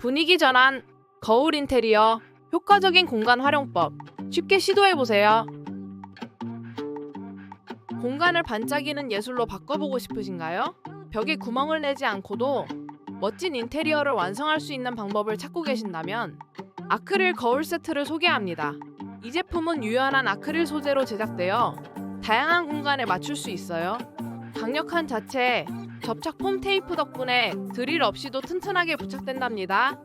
분위기 전환, 거울 인테리어, 효과적인 공간 활용법. 쉽게 시도해 보세요. 공간을 반짝이는 예술로 바꿔보고 싶으신가요? 벽에 구멍을 내지 않고도 멋진 인테리어를 완성할 수 있는 방법을 찾고 계신다면 아크릴 거울 세트를 소개합니다. 이 제품은 유연한 아크릴 소재로 제작되어 다양한 공간에 맞출 수 있어요. 강력한 자체, 접착 폼 테이프 덕분에 드릴 없이도 튼튼하게 부착된답니다.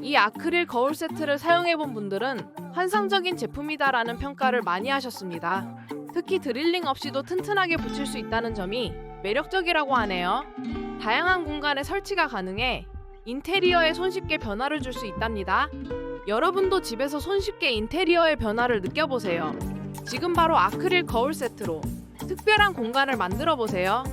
이 아크릴 거울 세트를 사용해 본 분들은 환상적인 제품이다라는 평가를 많이 하셨습니다. 특히 드릴링 없이도 튼튼하게 붙일 수 있다는 점이 매력적이라고 하네요. 다양한 공간에 설치가 가능해 인테리어에 손쉽게 변화를 줄 수 있답니다. 여러분도 집에서 손쉽게 인테리어의 변화를 느껴보세요. 지금 바로 아크릴 거울 세트로 특별한 공간을 만들어 보세요.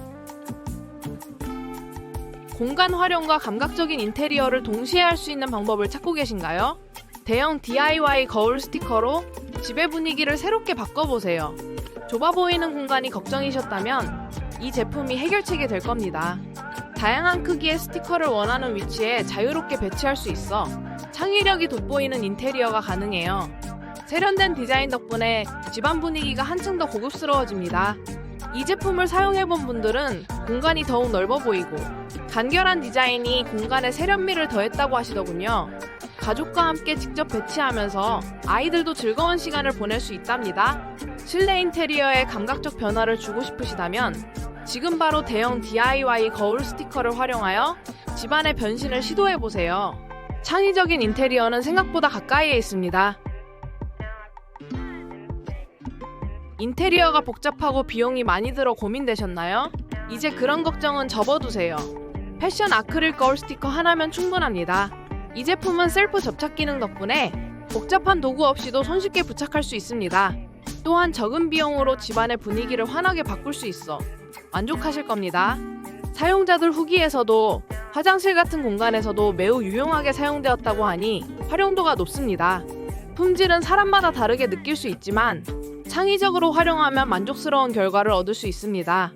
공간 활용과 감각적인 인테리어를 동시에 할 수 있는 방법을 찾고 계신가요? 대형 DIY 거울 스티커로 집의 분위기를 새롭게 바꿔보세요. 좁아 보이는 공간이 걱정이셨다면 이 제품이 해결책이 될 겁니다. 다양한 크기의 스티커를 원하는 위치에 자유롭게 배치할 수 있어 창의력이 돋보이는 인테리어가 가능해요. 세련된 디자인 덕분에 집안 분위기가 한층 더 고급스러워집니다. 이 제품을 사용해본 분들은 공간이 더욱 넓어 보이고 간결한 디자인이 공간에 세련미를 더했다고 하시더군요. 가족과 함께 직접 배치하면서 아이들도 즐거운 시간을 보낼 수 있답니다. 실내 인테리어에 감각적 변화를 주고 싶으시다면 지금 바로 대형 DIY 거울 스티커를 활용하여 집안의 변신을 시도해 보세요. 창의적인 인테리어는 생각보다 가까이에 있습니다. 인테리어가 복잡하고 비용이 많이 들어 고민되셨나요? 이제 그런 걱정은 접어두세요. 패션 아크릴 거울 스티커 하나면 충분합니다. 이 제품은 셀프 접착 기능 덕분에 복잡한 도구 없이도 손쉽게 부착할 수 있습니다. 또한 적은 비용으로 집안의 분위기를 환하게 바꿀 수 있어 만족하실 겁니다. 사용자들 후기에서도 화장실 같은 공간에서도 매우 유용하게 사용되었다고 하니 활용도가 높습니다. 품질은 사람마다 다르게 느낄 수 있지만 창의적으로 활용하면 만족스러운 결과를 얻을 수 있습니다.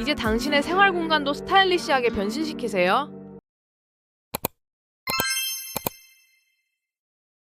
이제 당신의 생활 공간도 스타일리시하게 변신시키세요.